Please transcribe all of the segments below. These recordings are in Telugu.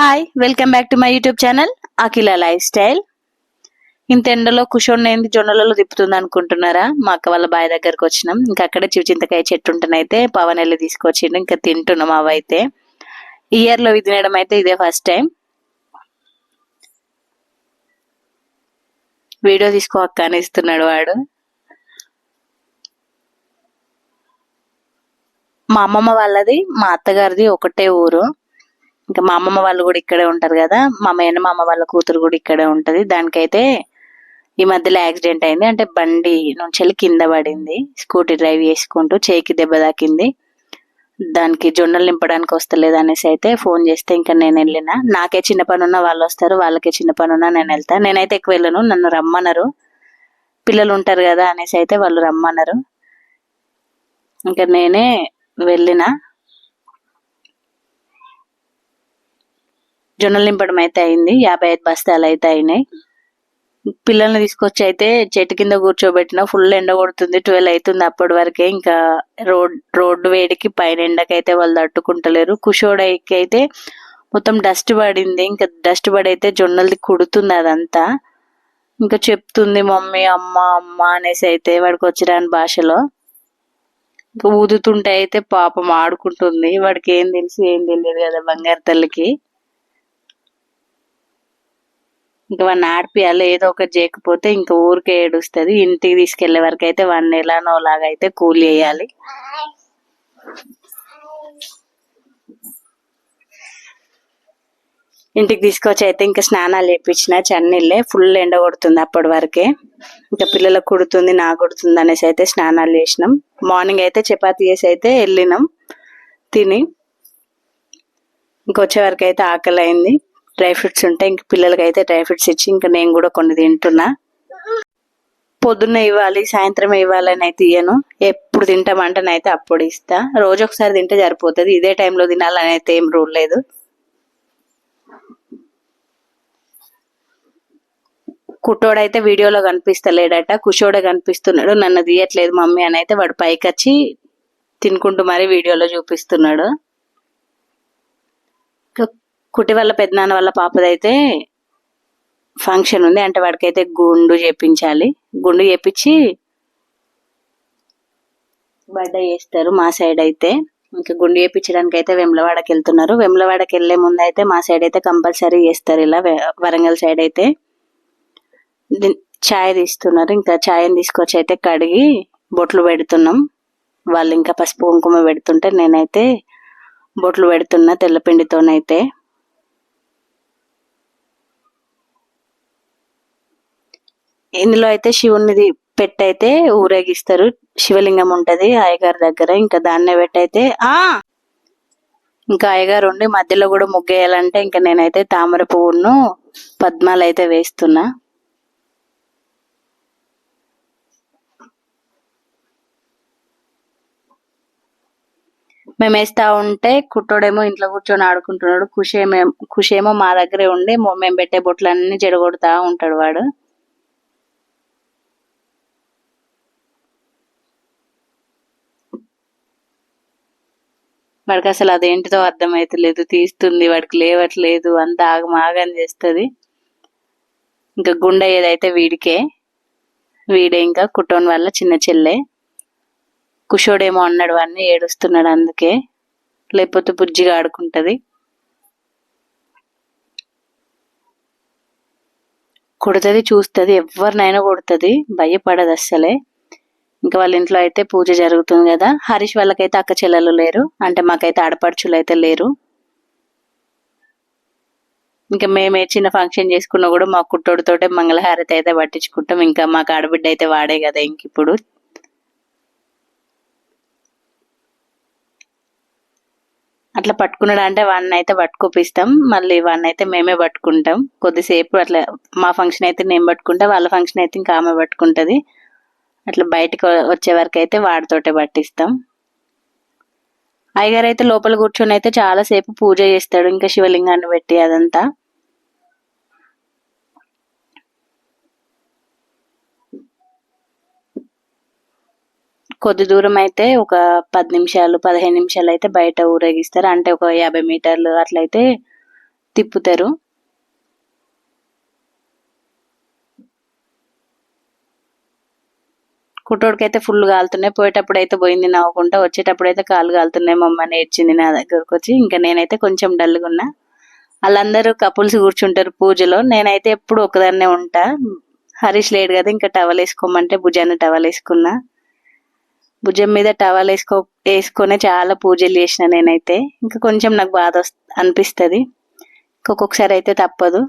Hi welcome back to my YouTube channel Akhila lifestyle ఇంత ఎండలో కుషోన్ ఏంది జొన్నలలో తిప్పుతుంది అనుకుంటున్నారా మా అక్క వాళ్ళ బాయ్ దగ్గరకు వచ్చినాం. ఇంకా అక్కడే చివి చింతకాయ చెట్టు ఉంటేనైతే పవన్ వెళ్ళి తీసుకొచ్చిండు. ఇంకా తింటున్నాం అవైతే. అయితే ఇయర్లో ఇది తినడం అయితే ఇదే ఫస్ట్ టైం వీడియో తీసుకో అక్క అని ఇస్తున్నాడు వాడు. మా అమ్మమ్మ వాళ్ళది మా అత్తగారిది ఒకటే ఊరు. ఇంకా మా అమ్మమ్మ వాళ్ళు కూడా ఇక్కడే ఉంటారు కదా మా మేనమామ వాళ్ళ కూతురు కూడా ఇక్కడే ఉంటది. దానికైతే ఈ మధ్యలో యాక్సిడెంట్ అయింది. అంటే బండి నుంచి వెళ్ళి కింద పడింది. స్కూటీ డ్రైవ్ చేసుకుంటూ చేయికి దెబ్బ తాకింది. దానికి జొన్నలు నింపడానికి వస్తలేదు అనేసి అయితే ఫోన్ చేస్తే ఇంకా నేను వెళ్ళిన. నాకే చిన్న పని ఉన్నా వాళ్ళు వస్తారు వాళ్ళకే చిన్న పని ఉన్నా నేను వెళ్తా. నేనైతే ఎక్కువ వెళ్ళను నన్ను రమ్మన్నారు పిల్లలు ఉంటారు కదా అనేసి అయితే వాళ్ళు రమ్మన్నారు ఇంకా నేనే వెళ్ళిన. జొన్నలు నింపడం అయితే అయింది. యాభై ఐదు బస్తాలు అయితే అయినాయి. పిల్లల్ని తీసుకొచ్చి అయితే చెట్టు కింద కూర్చోబెట్టిన ఫుల్ ఎండ కొడుతుంది. ట్వెల్వ్ అవుతుంది అప్పటి వరకే. ఇంకా రోడ్ రోడ్డు వేడికి పైన ఎండకైతే వాళ్ళు తట్టుకుంటలేరు. కుషోడైకి అయితే మొత్తం డస్ట్ పడింది. ఇంకా డస్ట్ పడి అయితే జొన్నలది కుడుతుంది అదంతా. ఇంకా చెప్తుంది మమ్మీ అమ్మ అమ్మ అనేసి అయితే వాడికి వచ్చిరాని భాషలో. ఇంకా ఊదుతుంటే అయితే పాపం ఆడుకుంటుంది. వాడికి ఏం తెలుసు ఏం తెలియదు కదా బంగారు తల్లికి. ఇంకా వాడిని ఆడిపియాలి ఏదో ఒకటి చేయకపోతే ఇంకా ఊరికే ఏడుస్తుంది. ఇంటికి తీసుకెళ్ళే వరకు అయితే వాడిని ఎలానో లాగా అయితే కూలి వేయాలి ఇంటికి తీసుకొచ్చి అయితే ఇంకా స్నానాలు చేయించిన చన్నీళ్ళే ఫుల్ ఎండ కొడుతుంది అప్పటి వరకే. ఇంకా పిల్లలకు కుడుతుంది నా కుడుతుంది అనేసి అయితే స్నానాలు చేసినాం. మార్నింగ్ అయితే చపాతీ చేసి అయితే వెళ్ళినాం. తిని ఇంకొచ్చే వరకు అయితే ఆకలి అయింది. డ్రై ఫ్రూట్స్ ఉంటాయి ఇంక పిల్లలకి అయితే డ్రై ఫ్రూట్స్ ఇచ్చి ఇంకా నేను కూడా కొన్ని తింటున్నా. పొద్దున్న ఇవ్వాలి సాయంత్రం ఇవ్వాలని అయితే ఇయ్యను. ఎప్పుడు తింటామంటేనైతే అప్పుడు ఇస్తా. రోజు ఒకసారి తింటే సరిపోతుంది. ఇదే టైంలో తినాలని అయితే ఏం రూల్ లేదు. కుట్టోడైతే వీడియోలో కనిపిస్తలేడట. కుషోడే కనిపిస్తున్నాడు. నన్ను తీయట్లేదు మమ్మీ అని అయితే వాడు పైకి వచ్చి తినుకుంటూ మరీ వీడియోలో చూపిస్తున్నాడు. కుట్టి వాళ్ళ పెద్దనాన్న వాళ్ళ పాపదైతే ఫంక్షన్ ఉంది. అంటే వాడికైతే గుండు చేపించాలి. గుండు చేపించి బర్త్డే చేస్తారు మా సైడ్ అయితే. ఇంకా గుండు చేపించడానికి అయితే వెమ్లవాడకి వెళ్తున్నారు. వెమ్లవాడకి వెళ్ళే ముందు అయితే మా సైడ్ అయితే కంపల్సరీ చేస్తారు ఇలా వరంగల్ సైడ్ అయితే. ఛాయ్ తీస్తున్నారు. ఇంకా ఛాయ్ని తీసుకొచ్చి అయితే కడిగి బొట్లు పెడుతున్నాం. వాళ్ళు ఇంకా పసుపు కుంకుమ పెడుతుంటే నేనైతే బొట్లు పెడుతున్నా తెల్లపిండితోనైతే ఇందులో అయితే శివునిది పెట్టయితే ఊరేగిస్తారు. శివలింగం ఉంటది అయ్యగారి దగ్గర. ఇంకా దాన్నే పెట్టయితే ఆ! ఇంకా అయ్యగారు ఉండి మధ్యలో కూడా ముగ్గేయాలంటే ఇంకా నేనైతే తామర పువ్వును పద్మాలు అయితే వేస్తున్నా. మేము వేస్తా ఉంటే కుట్టోడేమో ఇంట్లో కూర్చొని ఆడుకుంటున్నాడు. ఖుషేమో ఖుషేమో మా దగ్గరే ఉండి మేము పెట్టే బొట్లన్నీ చెడగొడతా ఉంటాడు వాడు. వాడికి అసలు అదేంటిదో అర్థమవుతలేదు తీస్తుంది వాడికి లేవట్లేదు అంత ఆగమాగం చేస్తుంది. ఇంకా గుండె ఏదైతే వీడికే వీడే ఇంకా కుటోన్ వల్ల చిన్న చెల్లె. కుషోడేమో అన్నాడు వాడిని ఏడుస్తున్నాడు అందుకే. లేకపోతే బుజ్జిగా ఆడుకుంటుంది. కొడుతుంది చూస్తుంది ఎవరినైనా కొడుతుంది భయపడదు అస్సలే ఇంకా వాళ్ళ ఇంట్లో అయితే పూజ జరుగుతుంది కదా. హరీష్ వాళ్ళకైతే అక్క చెల్లెలు లేరు. అంటే మాకైతే ఆడపడుచులు అయితే లేరు. ఇంకా మేమే చిన్న ఫంక్షన్ చేసుకున్నా కూడా మా కుట్టోడితోటే మంగళహారతి అయితే పట్టించుకుంటాం. ఇంకా మాకు ఆడబిడ్డ అయితే వాడే కదా ఇంక ఇప్పుడు. అట్లా పట్టుకున్నాడు అంటే వాడిని అయితే పట్టుకోపిస్తాం మళ్ళీ వాడిని అయితే మేమే పట్టుకుంటాం. కొద్దిసేపు అట్లా మా ఫంక్షన్ అయితే నేను పట్టుకుంటా వాళ్ళ ఫంక్షన్ అయితే ఇంకా ఆమె పట్టుకుంటుంది. అట్లా బయటకు వచ్చే వరకు అయితే వాడితోటే పట్టిస్తాం. అయ్యగారు అయితే లోపల కూర్చొని అయితే చాలాసేపు పూజ చేస్తాడు ఇంకా శివలింగాన్ని పెట్టి అదంతా. కొద్ది దూరం అయితే ఒక పది నిమిషాలు పదిహేను నిమిషాలు అయితే బయట ఊరేగిస్తారు. అంటే ఒక యాభై మీటర్లు అట్లయితే తిప్పుతారు. కుట్టోడికైతే ఫుల్ కాలుతున్నాయి. పోయేటప్పుడు అయితే పోయింది నవ్వుకుంటా వచ్చేటప్పుడు అయితే కాలు కాలుతున్నాయి. మమ్మ అని ఏడ్చింది నా దగ్గరకు వచ్చి ఇంకా నేనైతే కొంచెం డల్గా ఉన్నా. వాళ్ళందరూ కపుల్స్ కూర్చుంటారు పూజలో. నేనైతే ఎప్పుడు ఒకదాన్నే ఉంటా. హరీష్ లేడు కదా ఇంకా టవల్ వేసుకోమంటే భుజాన్ని టవల్ వేసుకున్నా. భుజం మీద టవల్ వేసుకో వేసుకొని చాలా పూజలు చేసిన నేనైతే. ఇంకా కొంచెం నాకు బాధ అనిపిస్తుంది. ఒక్కొక్కసారి అయితే తప్పదు.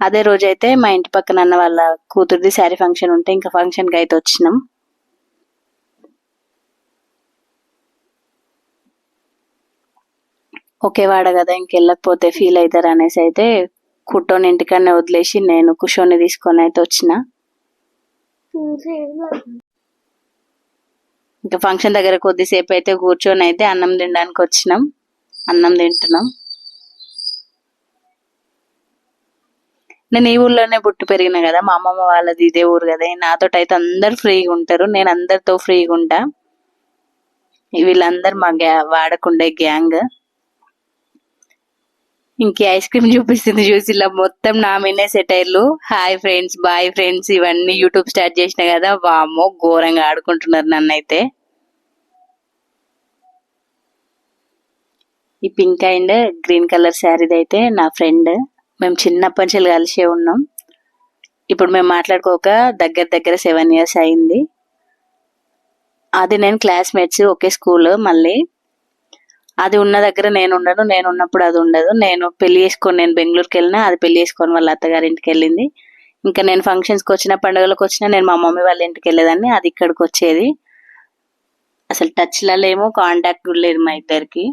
అదే రోజైతే మా ఇంటి పక్కన అన్న వాళ్ళ కూతురిది శారీ ఫంక్షన్ ఉంటే ఇంకా ఫంక్షన్కి అయితే వచ్చినాం. ఒకేవాడ కదా ఇంకెళ్ళకపోతే ఫీల్ అవుతారు అనేసి అయితే కుట్టోని ఇంటికన్నా వదిలేసి నేను కుషోని తీసుకొని అయితే వచ్చిన. ఇంకా ఫంక్షన్ దగ్గర కొద్దిసేపు అయితే కూర్చొని అయితే అన్నం తినడానికి వచ్చినాం. అన్నం తింటున్నాం. నేను ఈ ఊర్లోనే పుట్టి పెరిగిన కదా మా అమ్మమ్మ వాళ్ళది ఇదే ఊరు కదా నాతో అయితే అందరు ఫ్రీగా ఉంటారు నేను అందరితో ఫ్రీగా ఉంటా. వీళ్ళందరూ మా గ్యా వాడకుండే గ్యాంగ్. ఇంకే ఐస్ క్రీమ్ చూపిస్తుంది చూసి ఇలా మొత్తం నా మీనే సెటైర్లు హాయ్ ఫ్రెండ్స్ బాయ్ ఫ్రెండ్స్ ఇవన్నీ యూట్యూబ్ స్టార్ట్ చేసిన కదా వామో ఘోరంగా ఆడుకుంటున్నారు నన్ను అయితే. ఈ పింక్ అండ్ గ్రీన్ కలర్ శారీది అయితే నా ఫ్రెండ్ మేము చిన్నప్పటి నుంచి కలిసే ఉన్నాం. ఇప్పుడు మేము మాట్లాడుకోక దగ్గర దగ్గర సెవెన్ ఇయర్స్ అయింది. అది నేను క్లాస్మేట్స్ ఒకే స్కూల్ మళ్ళీ అది ఉన్న దగ్గర నేను ఉండను నేను ఉన్నప్పుడు అది ఉండదు. నేను పెళ్ళి చేసుకొని నేను బెంగళూరుకి వెళ్ళినా అది పెళ్ళి చేసుకొని వాళ్ళ అత్తగారింటికి వెళ్ళింది. ఇంకా నేను ఫంక్షన్స్కి వచ్చిన పండుగలకు వచ్చినా నేను మా మమ్మీ వాళ్ళ ఇంటికి వెళ్ళేదాన్ని అది ఇక్కడికి వచ్చేది. అసలు టచ్లలో ఏమో కాంటాక్ట్ కూడా లేదు మా ఇద్దరికి.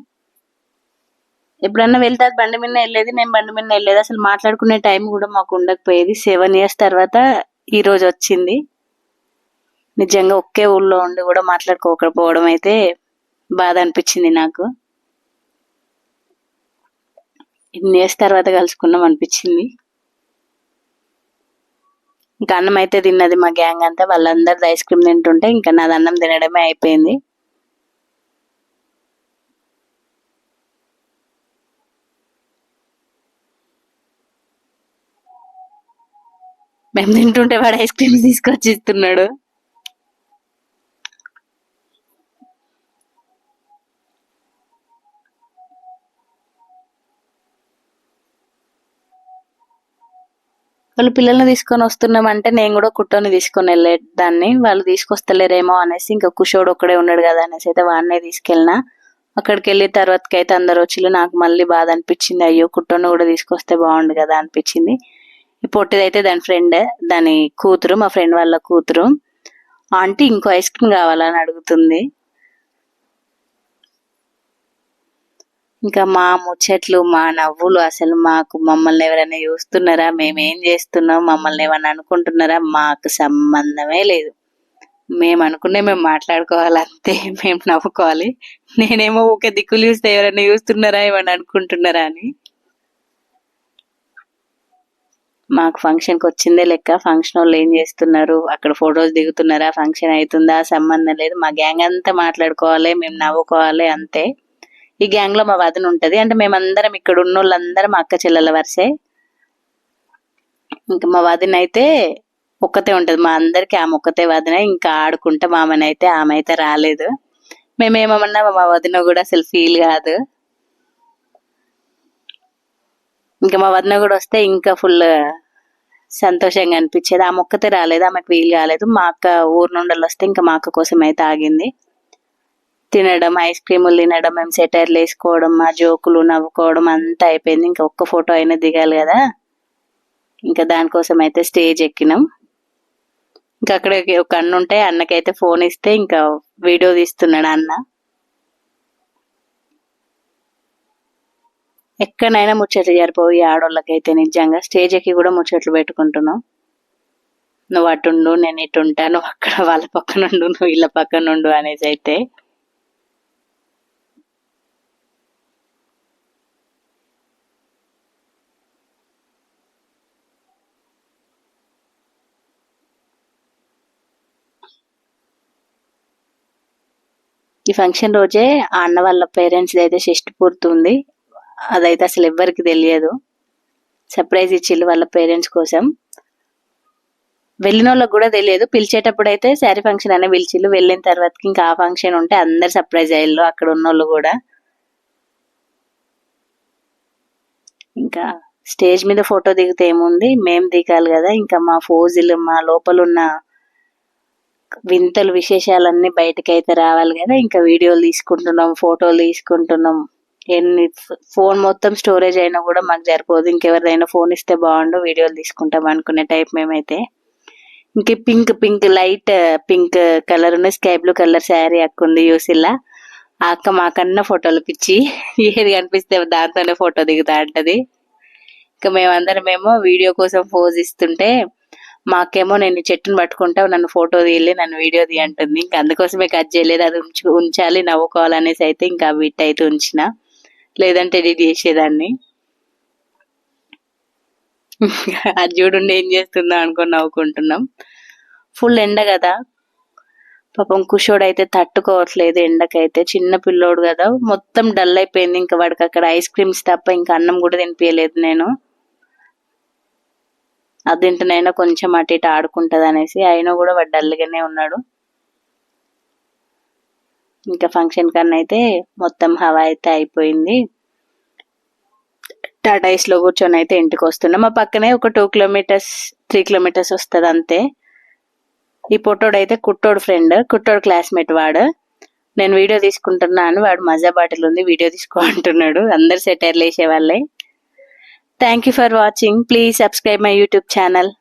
ఎప్పుడన్నా వెళ్తే అది బండి మీద వెళ్ళేది నేను బండి మీద వెళ్ళేది. అసలు మాట్లాడుకునే టైం కూడా మాకు ఉండకపోయేది. సెవెన్ ఇయర్స్ తర్వాత ఈ రోజు వచ్చింది. నిజంగా ఒకే ఊళ్ళో ఉండి కూడా మాట్లాడుకోకపోవడం అయితే బాధ అనిపించింది నాకు. ఇన్ని ఇయర్స్ తర్వాత కలుసుకున్నాం అనిపించింది. ఇంకా అన్నం అయితే తిన్నది మా గ్యాంగ్ అంతా. వాళ్ళందరిది ఐస్ క్రీమ్ తింటుంటే ఇంకా నాది అన్నం తినడమే అయిపోయింది. మేము తింటుంటే వాడు ఐస్ క్రీమ్ తీసుకొచ్చి ఇస్తున్నాడు. వాళ్ళు పిల్లల్ని తీసుకొని వస్తున్నామంటే నేను కూడా కుట్టోని తీసుకొని వెళ్ళే దాన్ని. వాళ్ళు తీసుకొస్తలేరేమో అనేసి ఇంకా కుషోడు ఒక్కడే ఉన్నాడు కదా అనేసి అయితే వాడినే తీసుకెళ్ళినా. అక్కడికి వెళ్ళిన తర్వాతకి అయితే అందరు వచ్చి నాకు మళ్ళీ బాధ అనిపించింది. అయ్యో కుట్టోని కూడా తీసుకొస్తే బాగుండు కదా అనిపించింది. ఈ పొట్టిదైతే దాని ఫ్రెండ్ దాని కూతురు మా ఫ్రెండ్ వాళ్ళ కూతురు. ఆంటీ ఇంకో ఐస్ క్రీమ్ కావాలని అడుగుతుంది. ఇంకా మా ముచ్చట్లు మా నవ్వులు అసలు మాకు మమ్మల్ని ఎవరైనా చూస్తున్నారా? మేము ఏం చేస్తున్నాం? మమ్మల్ని ఏమైనా అనుకుంటున్నారా? మాకు సంబంధమే లేదు. మేము అనుకునే మేము మాట్లాడుకోవాలి అంతే. మేము నవ్వుకోవాలి. నేనేమో ఊకే దిక్కులు చూస్తే ఎవరైనా చూస్తున్నారా? ఏమైనా అనుకుంటున్నారా అని. మాకు ఫంక్షన్కి వచ్చిందే లెక్క. ఫంక్షన్ వాళ్ళు ఏం చేస్తున్నారు? అక్కడ ఫొటోస్ దిగుతున్నారా? ఫంక్షన్ అవుతుందా? సంబంధం లేదు. మా గ్యాంగ్ అంతా మాట్లాడుకోవాలి మేము నవ్వుకోవాలి అంతే. ఈ గ్యాంగ్లో మా వదిన ఉంటది. అంటే మేమందరం ఇక్కడ ఉన్న వాళ్ళందరం మా అక్క చెల్లెల వరుసే. ఇంకా మా వదిన అయితే ఒక్కతే ఉంటది. మా అందరికి ఆమె ఒక్కతే వదిన. ఇంకా ఆడుకుంటే. మామనైతే ఆమె అయితే రాలేదు. మేమేమన్నా మా వదిన కూడా అసలు ఫీల్ కాదు. ఇంకా మా వదిన కూడా వస్తే ఇంకా ఫుల్ సంతోషంగా అనిపించేది. ఆమె ఒక్కతే రాలేదు. ఆమెకు వీలు కాలేదు. మా అక్క ఊరు నుండి వస్తే ఇంకా మా అక్క కోసం అయితే ఆగింది. తినడం ఐస్ క్రీములు తినడం మేము సెటైర్లు వేసుకోవడం మా జోకులు నవ్వుకోవడం అంతా అయిపోయింది. ఇంకా ఒక్క ఫోటో అయినా దిగాలి కదా? ఇంకా దానికోసం అయితే స్టేజ్ ఎక్కినాం. ఇంకా అక్కడ ఒక అన్న ఉంటే అన్నకైతే ఫోన్ ఇస్తే ఇంకా వీడియో తీస్తున్నాడు అన్న. ఎక్కడైనా ముచ్చట్లు జరిపోయి ఆడోళ్ళకైతే నిజంగా స్టేజ్ ఎక్కి కూడా ముచ్చట్లు పెట్టుకుంటున్నాం. నువ్వు అటుండు నేను ఇటు ఉంటా నువ్వు అక్కడ వాళ్ళ పక్కన ఉండు నువ్వు వీళ్ళ పక్కన ఉండు అనేసి అయితే ఈ ఫంక్షన్ రోజే ఆ అన్న వాళ్ళ పేరెంట్స్ అయితే షష్టి పూర్తి ఉంది అదైతే అసలు ఎవ్వరికి తెలియదు. సర్ప్రైజ్ ఇచ్చిళ్ళు వాళ్ళ పేరెంట్స్ కోసం. వెళ్ళిన వాళ్ళకి కూడా తెలియదు. పిలిచేటప్పుడు అయితే శారీ ఫంక్షన్ అనే పిలిచిళ్ళు. వెళ్ళిన తర్వాతకి ఇంకా ఆ ఫంక్షన్ ఉంటే అందరు సర్ప్రైజ్ అయ్యారు అక్కడ ఉన్న వాళ్ళు కూడా. ఇంకా స్టేజ్ మీద ఫోటో దిగితే ఏముంది? మేము దిగాలి కదా. ఇంకా మా ఫోజులు మా లోపల ఉన్న వింతలు విశేషాలన్నీ బయటకి అయితే రావాలి కదా. ఇంకా వీడియోలు తీసుకుంటున్నాం ఫోటోలు తీసుకుంటున్నాం. ఎన్ని ఫోన్ మొత్తం స్టోరేజ్ అయినా కూడా మాకు సరిపోదు. ఇంకెవరిదైనా ఫోన్ ఇస్తే బాగుండు వీడియోలు తీసుకుంటాం అనుకునే టైప్ మేమైతే. ఇంక pink pink light pink colour ఉన్న స్కై బ్లూ కలర్ శారీ అక్కుంది యూసిల్లా ఆ అక్క మాకన్నా ఫోటోలు పిచ్చి. ఏది కనిపిస్తే దాంతోనే ఫోటో దిగుతా అంటది. ఇంకా మేమందరం మేము వీడియో కోసం పోజ్ ఇస్తుంటే మాకేమో నేను చెట్టును పట్టుకుంటా నన్ను ఫోటో తీయలే నన్ను వీడియో తీయ అంటుంది. ఇంకా అందుకోసమే కట్ చేయలేదు. అది ఉంచు ఉంచాలి నవ్వుకోవాలనేసి అయితే ఇంకా బిట్ అయితే ఉంచిన. లేదంటే ఎడిట్ చేసేదాన్ని. అది చూడండి ఏం చేస్తుందో అనుకుని నవ్వుకుంటున్నాం. ఫుల్ ఎండ కదా. పాపం కుషోడు అయితే తట్టుకోవట్లేదు ఎండకైతే. చిన్న పిల్లోడు కదా. మొత్తం డల్ అయిపోయింది. ఇంకా వాడికి అక్కడ ఐస్ క్రీమ్స్ తప్ప ఇంకా అన్నం కూడా తినిపించలేదు నేను. అది తింటున్నైనా కొంచెం అటు ఇటు ఆడుకుంటది అనేసి అయినా కూడా వాడు డల్గానే ఉన్నాడు. ఇంకా ఫంక్షన్ కన్నా అయితే మొత్తం హవా అయితే అయిపోయింది. టాటాయిస్లో కూర్చొని అయితే ఇంటికి వస్తున్నాం. మా పక్కనే ఒక టూ కిలోమీటర్స్ త్రీ కిలోమీటర్స్ వస్తుంది అంతే. ఈ పొట్టోడు అయితే కుట్టోడు ఫ్రెండ్ కుట్టోడు క్లాస్మేట్ వాడు. నేను వీడియో తీసుకుంటున్నాను వాడు మజా బాటిల్ ఉంది వీడియో తీసుకో అంటున్నాడు. అందరు సెటైర్లు వేసే వాళ్ళే. Thank you for watching please subscribe my YouTube channel